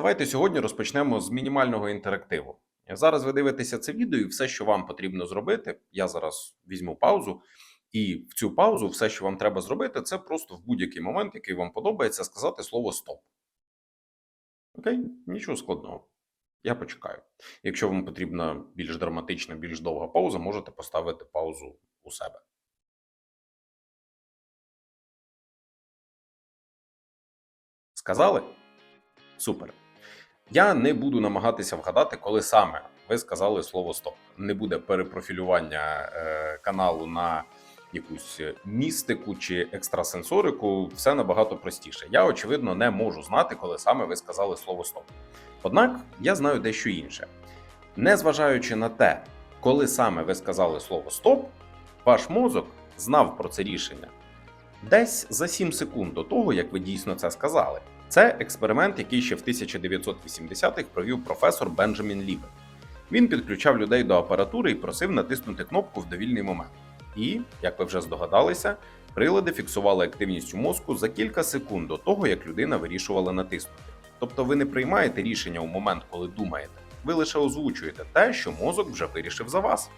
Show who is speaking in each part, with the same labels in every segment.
Speaker 1: Давайте сьогодні розпочнемо з мінімального інтерактиву. Зараз ви дивитеся це відео, і все, що вам потрібно зробити, я зараз візьму паузу, і в цю паузу все, що вам треба зробити, це просто в будь-який момент, який вам подобається, сказати слово стоп. Окей, нічого складного. Я почекаю. Якщо вам потрібна більш драматична, більш довга пауза, можете поставити паузу у себе. Сказали? Супер. Я не буду намагатися вгадати, коли саме ви сказали слово стоп. Не буде перепрофілювання е, каналу на якусь містику чи екстрасенсорику. Все набагато простіше. Я, очевидно, не можу знати, коли саме ви сказали слово стоп. Однак я знаю дещо інше. Незважаючи на те, коли саме ви сказали слово стоп, ваш мозок знав про це рішення десь за 7 секунд до того, як ви дійсно це сказали. Це експеримент, який ще в 1980-х провів професор Бенджамін Лівер. Він підключав людей до апаратури і просив натиснути кнопку в довільний момент. І, як ви вже здогадалися, прилади фіксували активність у мозку за кілька секунд до того, як людина вирішувала натиснути. Тобто ви не приймаєте рішення у момент, коли думаєте, ви лише озвучуєте те, що мозок вже вирішив за вас.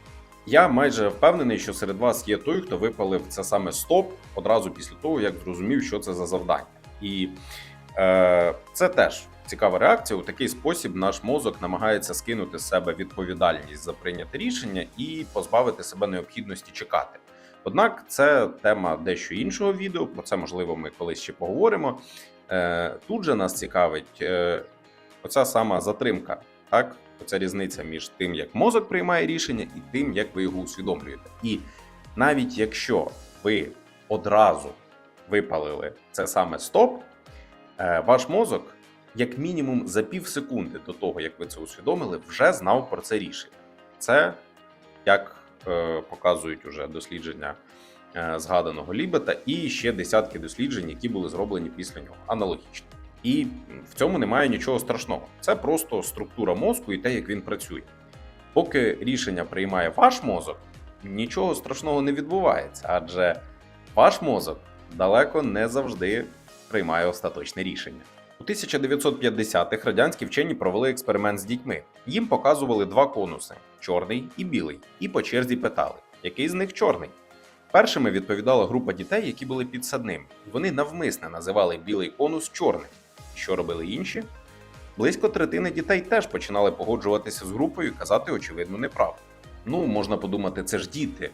Speaker 1: Я майже впевнений, що серед вас є той, хто випалив це саме стоп одразу після того, як зрозумів, що це за завдання. І це теж цікава реакція. У такий спосіб наш мозок намагається скинути з себе відповідальність за прийняте рішення і позбавити себе необхідності чекати. Однак це тема дещо іншого відео. Про це можливо ми колись ще поговоримо. Е, Тут же нас цікавить е, оця сама затримка, так оця різниця між тим, як мозок приймає рішення, і тим, як ви його усвідомлюєте. І навіть якщо ви одразу випалили це саме стоп, е, ваш мозок, як мінімум, за пів секунди до того, як ви це усвідомили, вже знав про це рішення. Це як е, показують уже дослідження е, згаданого Лібета, і ще десятки досліджень, які були зроблені після нього, аналогічно. І в цьому немає нічого страшного. Це просто структура мозку і те, як він працює. Поки рішення приймає ваш мозок, нічого страшного не відбувається, адже ваш мозок далеко не завжди приймає остаточне рішення. У 1950-х радянські вчені провели експеримент з дітьми. Їм показували два конуси чорний і білий, і по черзі питали, який з них чорний. Першими відповідала група дітей, які були підсадними. Вони навмисне називали білий конус чорним. Що робили інші? Близько третини дітей теж починали погоджуватися з групою і казати очевидну неправду. Ну, можна подумати, це ж діти.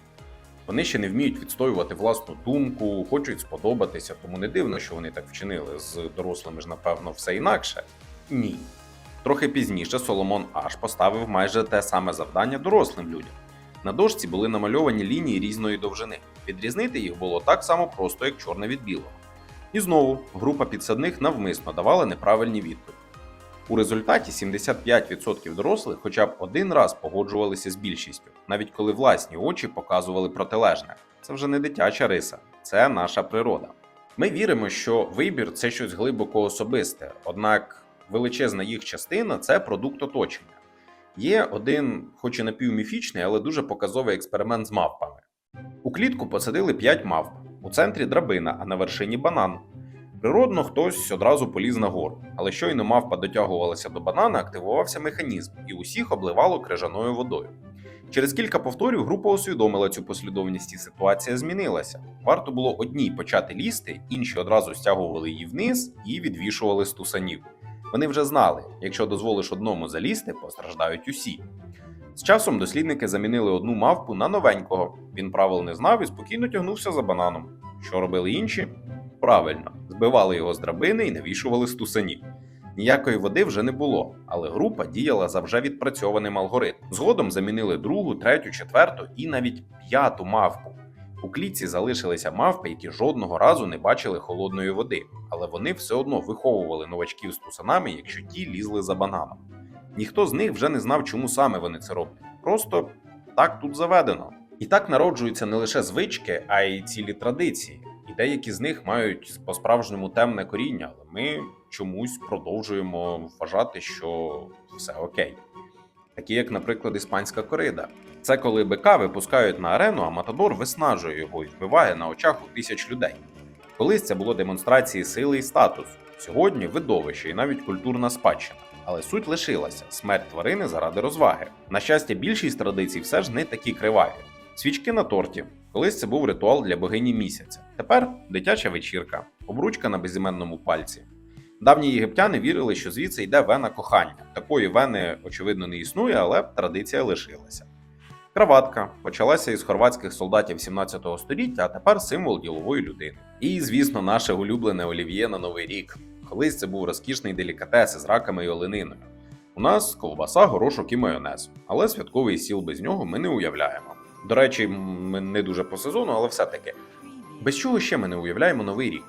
Speaker 1: Вони ще не вміють відстоювати власну думку, хочуть сподобатися, тому не дивно, що вони так вчинили. З дорослими ж, напевно, все інакше. Ні. Трохи пізніше Соломон Аш поставив майже те саме завдання дорослим людям. На дошці були намальовані лінії різної довжини. Відрізнити їх було так само просто, як чорне від білого. І знову група підсадних навмисно давала неправильні відповіді. У результаті 75% дорослих хоча б один раз погоджувалися з більшістю, навіть коли власні очі показували протилежне. Це вже не дитяча риса, це наша природа. Ми віримо, що вибір це щось глибоко особисте, однак величезна їх частина це продукт оточення. Є один, хоч і напівміфічний, але дуже показовий експеримент з мавпами. У клітку посадили 5 мавп. У центрі драбина, а на вершині банан. Природно, хтось одразу поліз нагору, але щойно мавпа дотягувалася до банана, активувався механізм, і усіх обливало крижаною водою. Через кілька повторів група усвідомила цю послідовність, і ситуація змінилася. Варто було одній почати лізти, інші одразу стягували її вниз і відвішували стусанів. Вони вже знали, якщо дозволиш одному залізти, постраждають усі. З часом дослідники замінили одну мавпу на новенького. Він правил не знав і спокійно тягнувся за бананом. Що робили інші? Правильно, збивали його з драбини і навішували стусанів. Ніякої води вже не було, але група діяла за вже відпрацьованим алгоритмом. Згодом замінили другу, третю, четверту і навіть п'яту мавпу. У клітці залишилися мавпи, які жодного разу не бачили холодної води, але вони все одно виховували новачків з тусанами, якщо ті лізли за бананом. Ніхто з них вже не знав, чому саме вони це роблять. Просто так тут заведено. І так народжуються не лише звички, а й цілі традиції. Деякі з них мають по-справжньому темне коріння, але ми чомусь продовжуємо вважати, що все окей. Такі, як, наприклад, іспанська корида. Це коли бика випускають на арену, а Матадор виснажує його і вбиває на очах у тисяч людей. Колись це було демонстрації сили і статусу. Сьогодні видовище і навіть культурна спадщина. Але суть лишилася смерть тварини заради розваги. На щастя, більшість традицій все ж не такі криваві. Свічки на торті. Колись це був ритуал для богині місяця. Тепер дитяча вечірка, обручка на безіменному пальці. Давні єгиптяни вірили, що звідси йде вена кохання. Такої вени, очевидно, не існує, але традиція лишилася. Краватка почалася із хорватських солдатів 17 століття, а тепер символ ділової людини. І, звісно, наше улюблене олів'є на новий рік. Колись це був розкішний делікатес із раками і олениною. У нас ковбаса, горошок і майонез, але святковий сіл без нього ми не уявляємо. До речі, ми не дуже по сезону, але все-таки. Без чого ще ми не уявляємо новий рік?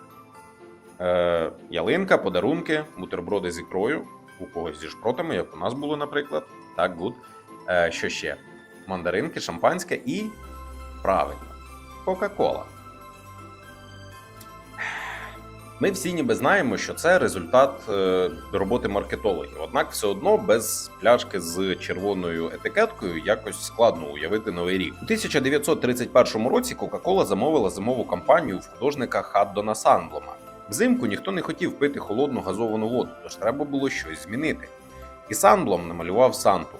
Speaker 1: Е, ялинка, подарунки, бутерброди з ікрою, у когось зі шпротами, як у нас було, наприклад. Так, гуд. Е, що ще? Мандаринки, шампанське і правильно, Кока-Кола. Ми всі ніби знаємо, що це результат е, роботи маркетологів. Однак все одно без пляшки з червоною етикеткою якось складно уявити новий рік. У 1931 році Coca-Cola замовила зимову кампанію в художника Хаддона Санблома. Взимку ніхто не хотів пити холодну газовану воду, тож треба було щось змінити. І Санблом намалював Санту.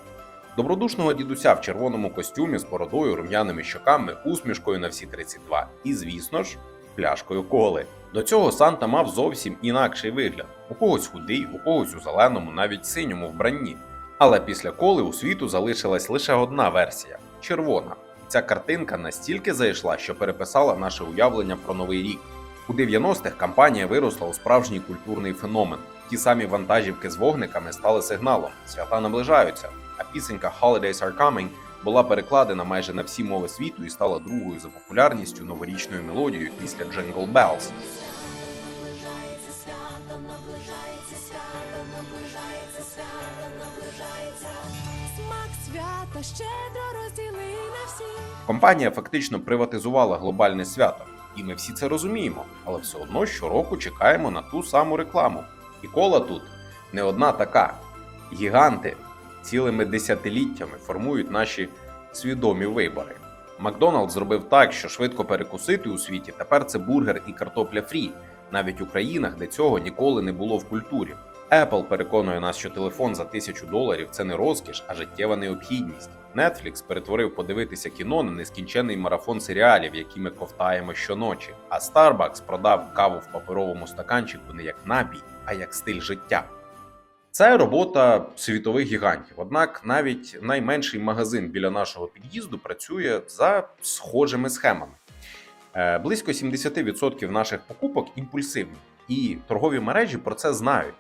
Speaker 1: Добродушного дідуся в червоному костюмі з бородою, рум'яними щоками, усмішкою на всі 32 і, звісно ж, пляшкою коли. До цього Санта мав зовсім інакший вигляд: у когось худий, у когось у зеленому, навіть синьому вбранні. Але після коли у світу залишилась лише одна версія червона. Ця картинка настільки зайшла, що переписала наше уявлення про новий рік. У 90-х кампанія виросла у справжній культурний феномен. Ті самі вантажівки з вогниками стали сигналом. Свята наближаються. А пісенька Holidays are coming була перекладена майже на всі мови світу і стала другою за популярністю новорічною мелодією після Jingle Bells.
Speaker 2: Свята щедро розділи на всіх.
Speaker 1: Компанія фактично приватизувала глобальне свято, і ми всі це розуміємо, але все одно щороку чекаємо на ту саму рекламу. І кола тут не одна така. Гіганти цілими десятиліттями формують наші свідомі вибори. Макдоналдс зробив так, що швидко перекусити у світі тепер це бургер і картопля фрі, навіть у країнах, де цього ніколи не було в культурі. Apple переконує нас, що телефон за тисячу доларів це не розкіш, а життєва необхідність. Netflix перетворив подивитися кіно на нескінчений марафон серіалів, які ми ковтаємо щоночі. А Starbucks продав каву в паперовому стаканчику не як напій, а як стиль життя. Це робота світових гігантів. Однак навіть найменший магазин біля нашого під'їзду працює за схожими схемами. Е, Близько 70% наших покупок імпульсивні, і торгові мережі про це знають.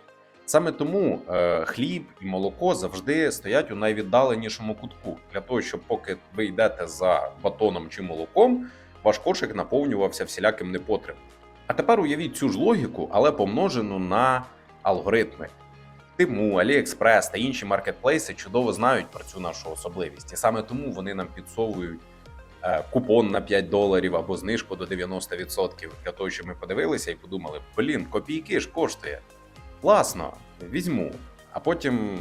Speaker 1: Саме тому е, хліб і молоко завжди стоять у найвіддаленішому кутку, для того, щоб поки ви йдете за батоном чи молоком, ваш кошик наповнювався всіляким непотребом. А тепер уявіть цю ж логіку, але помножену на алгоритми. Тиму, Аліекспрес та інші маркетплейси чудово знають про цю нашу особливість, і саме тому вони нам підсовують е, купон на 5 доларів або знижку до 90% для того, щоб ми подивилися і подумали: блін, копійки ж коштує. Класно, візьму. А потім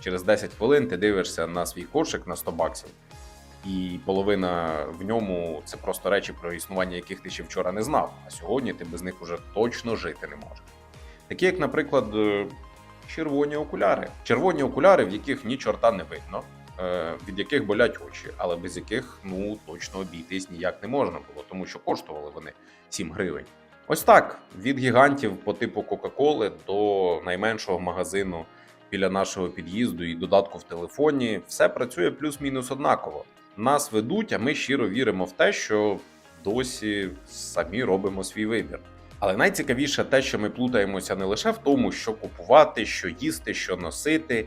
Speaker 1: через 10 хвилин ти дивишся на свій кошик на 100 баксів, і половина в ньому це просто речі, про існування яких ти ще вчора не знав. А сьогодні ти без них уже точно жити не можеш. Такі, як, наприклад, е, червоні окуляри. Червоні окуляри, в яких ні чорта не видно, е, від яких болять очі, але без яких ну точно обійтись ніяк не можна було, тому що коштували вони 7 гривень. Ось так: від гігантів по типу Кока-Коли до найменшого магазину біля нашого під'їзду і додатку в телефоні, все працює плюс-мінус однаково. Нас ведуть, а ми щиро віримо в те, що досі самі робимо свій вибір. Але найцікавіше те, що ми плутаємося не лише в тому, що купувати, що їсти, що носити,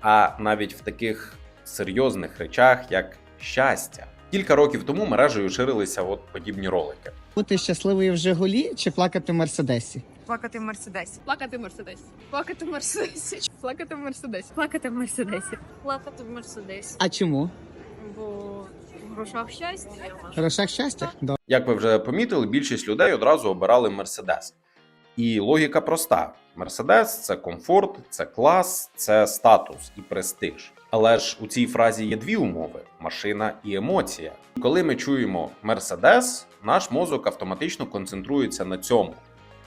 Speaker 1: а навіть в таких серйозних речах, як щастя. Кілька років тому мережею ширилися от подібні ролики.
Speaker 3: Бути щасливою в Жигулі чи плакати в Мерседесі?
Speaker 4: Плакати в Мерседесі.
Speaker 5: Плакати в Мерседесі. Плакати в Мерседесі. Плакати в Мерседесі.
Speaker 4: Плакати в Мерседесі.
Speaker 5: Плакати в Мерседесі.
Speaker 3: А чому?
Speaker 5: Бо грошах щастя.
Speaker 3: В грошах щастя? До
Speaker 1: Як ви вже помітили, більшість людей одразу обирали Мерседес. І логіка проста: Мерседес це комфорт, це клас, це статус і престиж. Але ж у цій фразі є дві умови: машина і емоція. Коли ми чуємо Мерседес, наш мозок автоматично концентрується на цьому.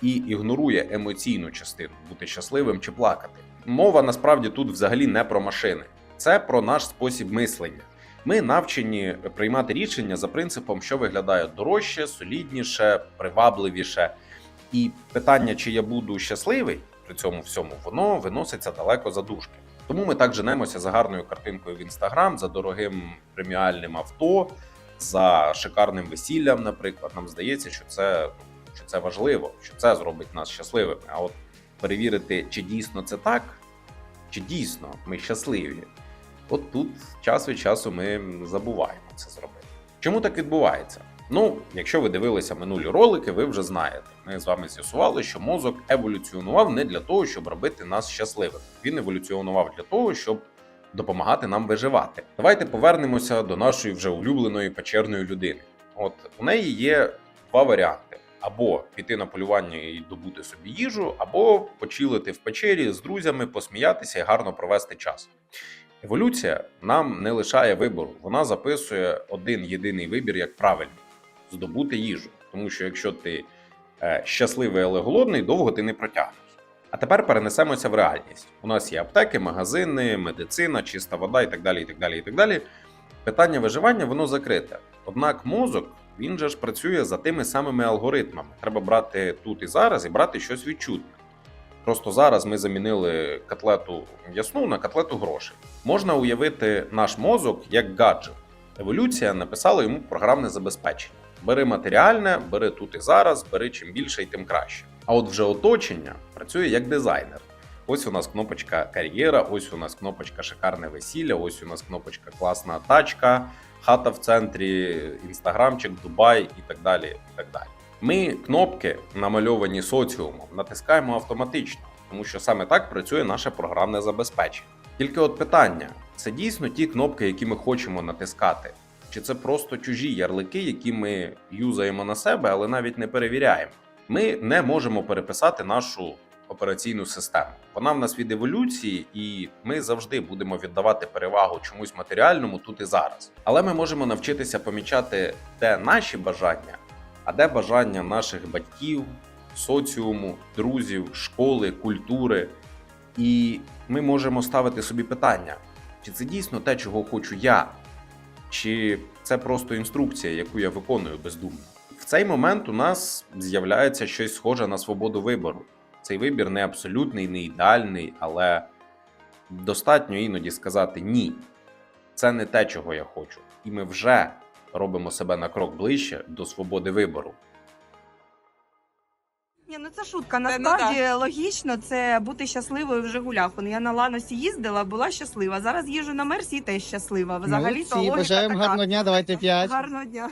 Speaker 1: і ігнорує емоційну частину бути щасливим чи плакати. Мова насправді тут взагалі не про машини, це про наш спосіб мислення. Ми навчені приймати рішення за принципом, що виглядає дорожче, солідніше, привабливіше. І питання, чи я буду щасливий при цьому всьому, воно виноситься далеко за дужки. Тому ми так женемося за гарною картинкою в інстаграм, за дорогим преміальним авто, за шикарним весіллям. Наприклад, нам здається, що це, що це важливо, що це зробить нас щасливими. А от перевірити, чи дійсно це так, чи дійсно ми щасливі. От тут час від часу ми забуваємо це зробити. Чому так відбувається? Ну, якщо ви дивилися минулі ролики, ви вже знаєте. Ми з вами з'ясували, що мозок еволюціонував не для того, щоб робити нас щасливими. Він еволюціонував для того, щоб допомагати нам виживати. Давайте повернемося до нашої вже улюбленої печерної людини. От у неї є два варіанти: або піти на полювання і добути собі їжу, або почилити в печері з друзями, посміятися і гарно провести час. Еволюція нам не лишає вибору. Вона записує один єдиний вибір як правильний здобути їжу. Тому що якщо ти е, щасливий, але голодний, довго ти не протягнеш. А тепер перенесемося в реальність. У нас є аптеки, магазини, медицина, чиста вода і так далі. і так далі, і так далі. Питання виживання воно закрите. Однак мозок він же ж працює за тими самими алгоритмами. Треба брати тут і зараз і брати щось відчутне. Просто зараз ми замінили котлету м'ясну на котлету грошей. Можна уявити наш мозок як гаджет. Еволюція написала йому програмне забезпечення. Бери матеріальне, бери тут і зараз, бери чим більше і тим краще. А от вже оточення працює як дизайнер. Ось у нас кнопочка кар'єра, ось у нас кнопочка шикарне весілля, ось у нас кнопочка класна тачка, хата в центрі, інстаграмчик, Дубай і так далі. І так далі. Ми кнопки, намальовані соціумом, натискаємо автоматично, тому що саме так працює наше програмне забезпечення. Тільки от питання: це дійсно ті кнопки, які ми хочемо натискати, чи це просто чужі ярлики, які ми юзаємо на себе, але навіть не перевіряємо. Ми не можемо переписати нашу операційну систему. Вона в нас від еволюції, і ми завжди будемо віддавати перевагу чомусь матеріальному тут і зараз. Але ми можемо навчитися помічати де наші бажання, а де бажання наших батьків, соціуму, друзів, школи, культури. І ми можемо ставити собі питання: чи це дійсно те, чого хочу я, чи це просто інструкція, яку я виконую бездумно. В цей момент у нас з'являється щось схоже на свободу вибору. Цей вибір не абсолютний, не ідеальний, але достатньо іноді сказати ні. Це не те, чого я хочу. І ми вже робимо себе на крок ближче до свободи вибору.
Speaker 6: Ні, ну це шутка.
Speaker 5: ну
Speaker 6: Насправді логічно це бути щасливою в Жигулях. Я на Ланосі їздила, була щаслива. Зараз їжу на Мерсі і теж щаслива. Взагалі то логіка
Speaker 3: бажаємо
Speaker 6: така.
Speaker 3: гарного дня, давайте п'ять.
Speaker 6: Гарного дня.